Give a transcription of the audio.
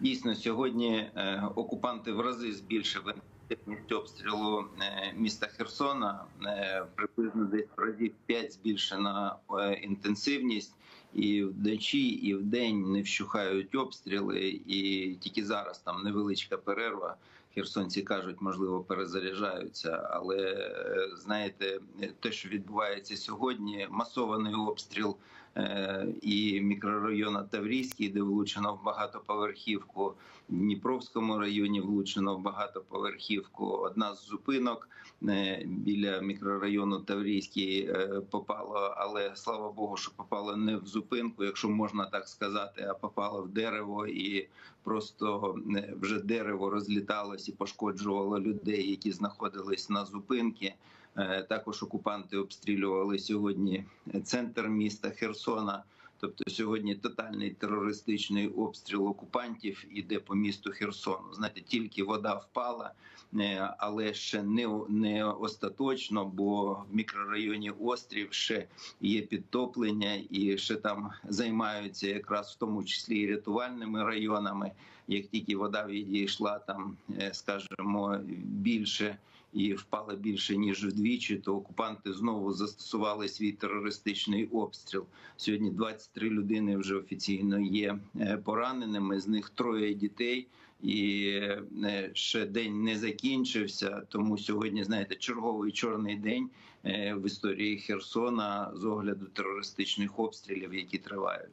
Дійсно, сьогодні е, окупанти в рази збільшили інтенсивність обстрілу е, міста Херсона. Е, Приблизно десь в разів 5 збільшена інтенсивність. І вночі, і вдень не вщухають обстріли, і тільки зараз там невеличка перерва. Херсонці кажуть, можливо, перезаряджаються. Але е, знаєте, те, що відбувається сьогодні, масований обстріл е, і мікрорайону Таврійський, де влучено в багатоповерхівку, в Дніпровському районі влучено в багатоповерхівку. Одна з зупинок е, біля мікрорайону Таврійський попало, але слава Богу, що попало не в зупинку, якщо можна так сказати, а попало в дерево і просто вже дерево розліталось і пошкоджувало людей, які знаходились на зупинки. Е, Також окупанти обстрілювали сьогодні центр міста Херсона. Тобто сьогодні тотальний терористичний обстріл окупантів іде по місту Херсону. Знаєте, тільки вода впала, е, але ще не, не остаточно, бо в мікрорайоні Острів ще є підтоплення, і ще там займаються якраз в тому числі і рятувальними районами. Як тільки вода відійшла там, е, скажімо, більше і впала більше ніж вдвічі, то окупанти знову застосували свій терористичний обстріл. Сьогодні 23 людини вже офіційно є е, пораненими. З них троє дітей. І е, ще день не закінчився. Тому сьогодні, знаєте, черговий чорний день е, в історії Херсона з огляду терористичних обстрілів, які тривають.